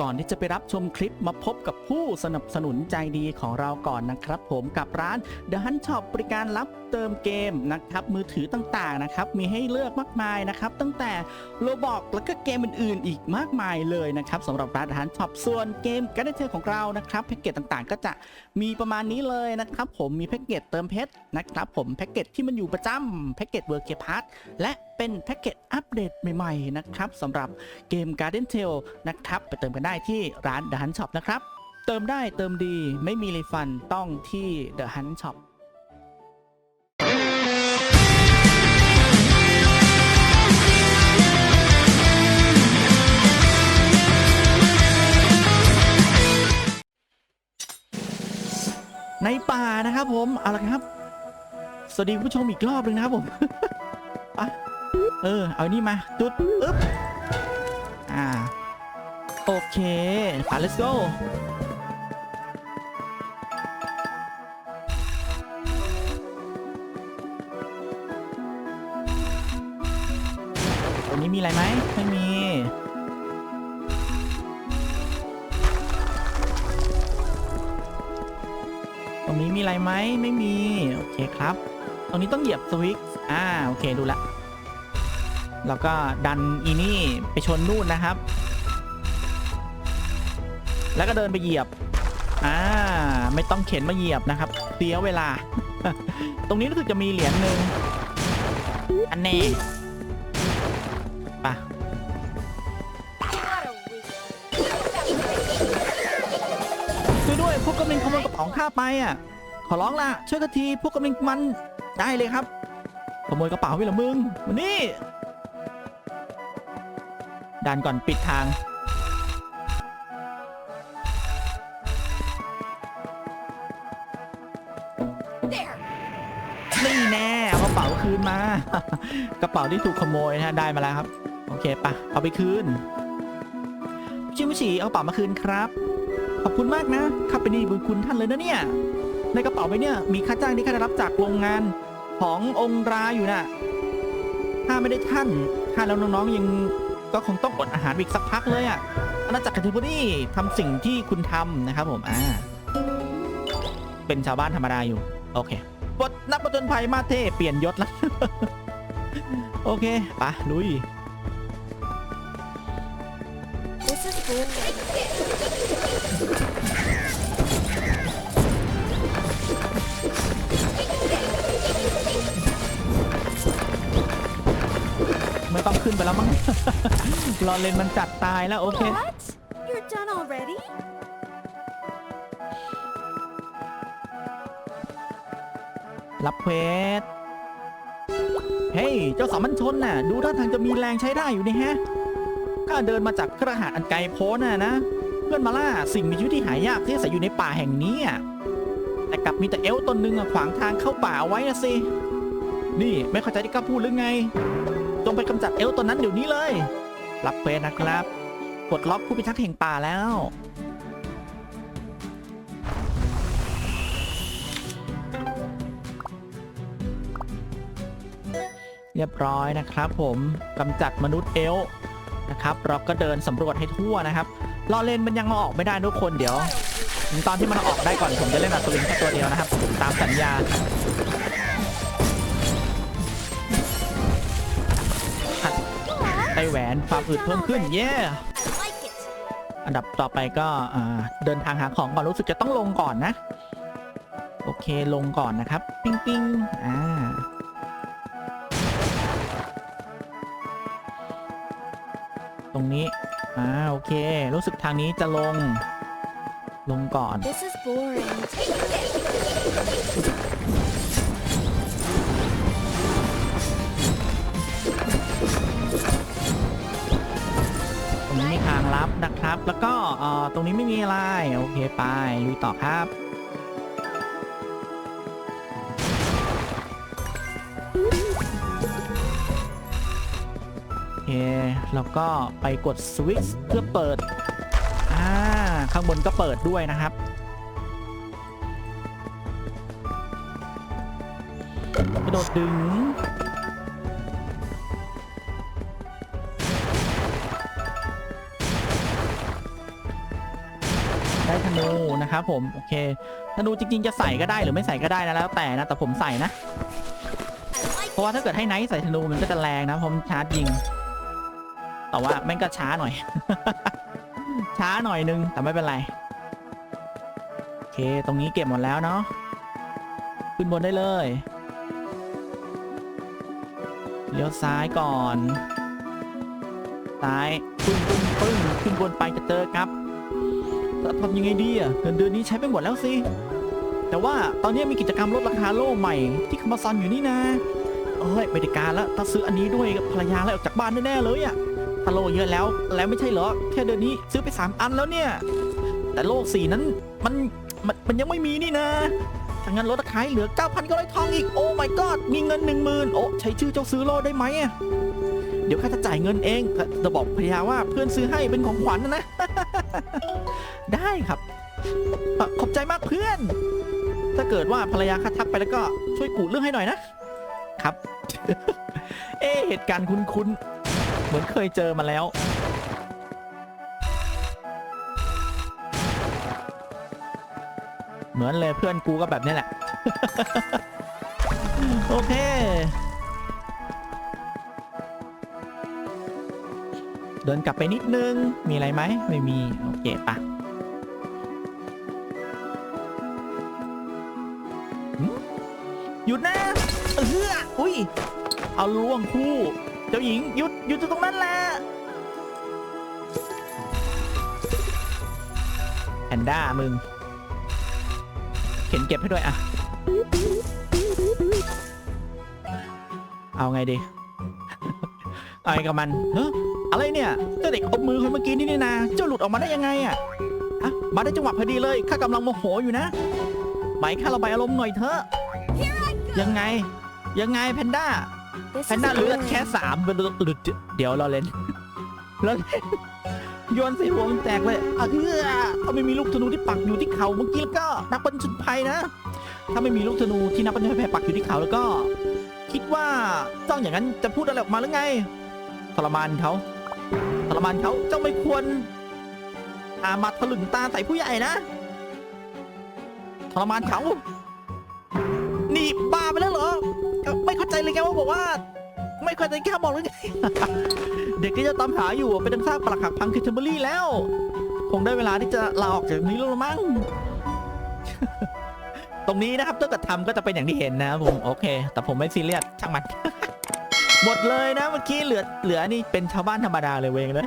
ก่อนที่จะไปรับชมคลิปมาพบกับผู้สนับสนุนใจดีของเราก่อนนะครับ ผมกับร้าน The Hunt Shop บริการรับเติมเกมนะครับมือถือต่างๆนะครับมีให้เลือกมากมายนะครับตั้งแต่โลบอกแล้วก็เกมอื่นๆ อีกมากมายเลยนะครับสำหรับร้าน The Hunt Shop ส่วนเกมการ์ดเทลของเรานะครับแพ็กเกจต่างๆ ก็จะมีประมาณนี้เลยนะครับผมมีแพ็กเกจเติมเพชรนะครับผมแพ็กเกจที่มันอยู่ประจำแพ็กเกจเวอร์เกพาร์ทและ เป็นแพ็กเกจอัปเดตใหม่ๆนะครับสำหรับเกม Garden Tale นะครับ ไปเติมกันได้ที่ร้าน The Hunt Shop นะครับ เติมได้เติมดีไม่มีรีฟันต้องที่ The Hunt Shop ในป่านะครับผม เอาละครับ สวัสดีผู้ชมอีกรอบหนึ่งนะครับผมไป เออ เอานี่มาจุดอึ๊บอ่า โอเคไป let's go ตรงนี้มีอะไรไหมไม่มีตรงนี้มีอะไรไหมไม่มี โอเคครับ ตรงนี้ต้องเหยียบสวิตช์อ่า โอเค ดูละ แล้วก็ดันอีนี่ไปชนนู่นนะครับ แล้วก็เดินไปเหยียบ อ่า ไม่ต้องเข็นมาเหยียบนะครับเสียเวลา ตรงนี้รู้สึกจะมีเหรียญหนึ่งอันน่ไปะช่วยด้วยพวกกำลังขโมยกระเป๋าของข้าไปอะ ขอร้องล่ะ ช่วยกันทีพวกกำลังมันได้เลยครับขโมยกระเป๋าไปเหรอมึงมานี่ ดันก่อนปิดทาง นี่แน่เอากระเป๋าคืนมา กระเป๋าที่ถูกขโมยนะฮะได้มาแล้วครับ โอเคปะเอาไปคืนชิมุชิเอากระเป๋ามาคืนครับ ขอบคุณมากนะข้าเป็นหนี่บุญคุณท่านเลยนะเนี่ย ในกระเป๋าใบเนี่ยมีค่าจ้างที่ข้าได้รับจากโรงงานขององค์ราอยู่น่ะ ถ้าไม่ได้ท่านข้าแล้วน้องๆยัง ก็คงต้องอดอาหารอีกสักพักเลยอะอาณาจักรคันเทบุรีทำสิ่งที่คุณทำนะครับผมอ่าเป็นชาวบ้านธรรมดาอยู่ โอเคบทนักประจนภัยมาเท่เปลี่ยนยศแล้วโอเคปะลุย ต้องขึ้นไปแล้วมั้ง รอเลนมันจัดตายแล้วโอเค What? You're done already? รับเควส เฮ้ย เจ้าสามัญชนน่ะ ดูท่าทางจะมีแรงใช้ได้อยู่นี่แฮะ ข้าเดินมาจากกระหาดอันไกลโพ้นน่ะนะ เพื่อนมาล่าสิ่งมีชีวิตที่หายากที่อาศัยอยู่ในป่าแห่งนี้อะแต่กลับมีแต่เอลฟ์ตนหนึงอะขวางทางเข้าป่าเอาไว้นะสิ นี่ไม่เข้าใจที่ข้าพูดหรือไง จงไปกำจัดเอลฟ์ตนนั้นเดี๋ยวนี้เลย รับเควสนะครับกดล็อกผู้พิทักษ์แห่งป่าแล้ว เรียบร้อยนะครับผมกำจัดมนุษย์เอล์นะครับ เราก็เดินสำรวจให้ทั่วนะครับรอเล่นมันยังเอาออกไม่ได้ทุกคนเดี๋ยว ตอนที่มันเอาออกได้ก่อนผมจะเล่นอัศวินแค่ตัวเดียวนะครับ ตามสัญญา ไต้แหวนความอึดเพิ่มขึ้นเย้ I like it. อันดับต่อไปก็เดินทางหาของก่อนรู้สึกจะต้องลงก่อนนะ โอเคลงก่อนนะครับ ปิ้งปิ้งอ่าตรงนี้ อ่าโอเค รู้สึกทางนี้จะลงลงก่อน นี้มีทางลับนะครับ แล้วก็เอ่อตรงนี้ไม่มีอะไร โอเคไปลุยต่อครับ โอเค แล้วก็ไปกดสวิตช์เพื่อเปิด อ่า ข้างบนก็เปิดด้วยนะครับกระโดดดึง ธนูนะครับผมโอเคธนูจริงๆจะใส่ก็ได้หรือไม่ใส่ก็ได้นะแล้วแต่นะแต่ผมใส่นะ เพราะว่าถ้าเกิดให้ไนท์ใส่ธนูมันก็จะแรงนะเพราะมันชาร์จยิง แต่ว่าแม่งก็ช้าหน่อย ช้าหน่อยนึงแต่ไม่เป็นไรโอเค ตรงนี้เก็บหมดแล้วเนาะขึ้นบนได้เลยเลี้ยวซ้ายก่อน ซ้ายปึ้งปึ้งปึ้งขึ้นบนไปจะเจอครับ ทำยังไงดีอะเงินเดือนนี้ใช้ไปหมดแล้วสิ แต่ว่าตอนนี้มีกิจกรรมลดราคาโล่ใหม่ที่คามาซอนอยู่นี่นะ เอ้ยไม่ได้การแล้วถ้าซื้ออันนี้ด้วยภรรยาไล่ออกจากบ้านแน่ๆเลยอะถ้าโลเยอะแล้ว แล้วไม่ใช่เหรอแค่เดือนนี้ซื้อไป 3 อันแล้วเนี่ย แต่โลสีนั้นมันมันมันยังไม่มีนี่นะถ้างั้นลดราคาเหลือ9,000ก็ร้อยทองอีก โอ้ my god มีเงิน 10,000โอ้ใช้ชื่อเจ้าซื้อโลได้ไหมอะ เดี๋ยวข้าจะจ่ายเงินเองจะบอกภรรยาว่าเพื่อนซื้อให้เป็นของขวัญนะนะ ได้ครับ ขอบใจมากเพื่อน ถ้าเกิดว่าภรรยาข้าทักไปแล้วก็ช่วยกูเรื่องให้หน่อยนะ ครับ เอ๊เหตุการณ์คุ้นๆ เหมือนเคยเจอมาแล้วเหมือนเลยเพื่อนกูก็แบบนี้แหละ โอเค เดินกลับไปนิดนึง มีอะไรไหมไม่มี โอเคปะหยุดนะเอออุ้ย เอาล่วงคู่ เจ้าหญิงหยุดหยุดตรงนั้นแหละแพนด้ามึง เข็นเก็บให้ด้วยอะเอาไงดี เอาไงกับมันเฮ้ยอะไรเนี่ยเจ้าเด็กอบมือคนเมื่อกี้นี่นี่นาเจ้าหลุดออกมาได้ยังไงอะอะมาได้จังหวะพอดีเลยข้ากำลังโมโหอยู่นะไหมข้าระบายอารมณ์หน่อยเถอะ Here I go. ยังไง ยังไงแพนด้า This แพน is ด้าเลือด boring. แค่สามเป็นหลุดเดี๋ยวเราเล่นเราเล่นโยนใส่หัวมันแตกเลยอะเฮือถ้าไม่มีลูกธนูที่ปักอยู่ที่เขาเมื่อกี้แล้วก็นักปัญจุภัยนะ ถ้าไม่มีลูกธนูที่นักปัญจุภัยปักอยู่ที่เขาแล้วก็ คิดว่าจ้องอย่างนั้นจะพูดอะไรออกมาหรือไง ทรมานเขาทรมานเขาเจ้าไม่ควรอามาถลึงตาใส่ผู้ใหญ่นะทรมานเขานี่บ้าไปแล้วเหรอ ไม่เข้าใจเลยแกว่าบอกว่า ไม่เข้าใจแกบอกเลยไงเด็กที่จะตามหาอยู่เป็นดังซากปลักหักพังคือเทเบอรี่แล้ว คงได้เวลาที่จะลาออกจากนี้แล้วมั้งตรงนี้นะครับถ้ากิดทำก็จะเป็นอย่างที่เห็นนะครับผมโอเค แต่ผมไม่ซีเรียสช่างมัน หมดเลยนะเมื่อกี้เหลือเหลือนี่เป็นชาวบ้านธรรมดาเลยเวงเลย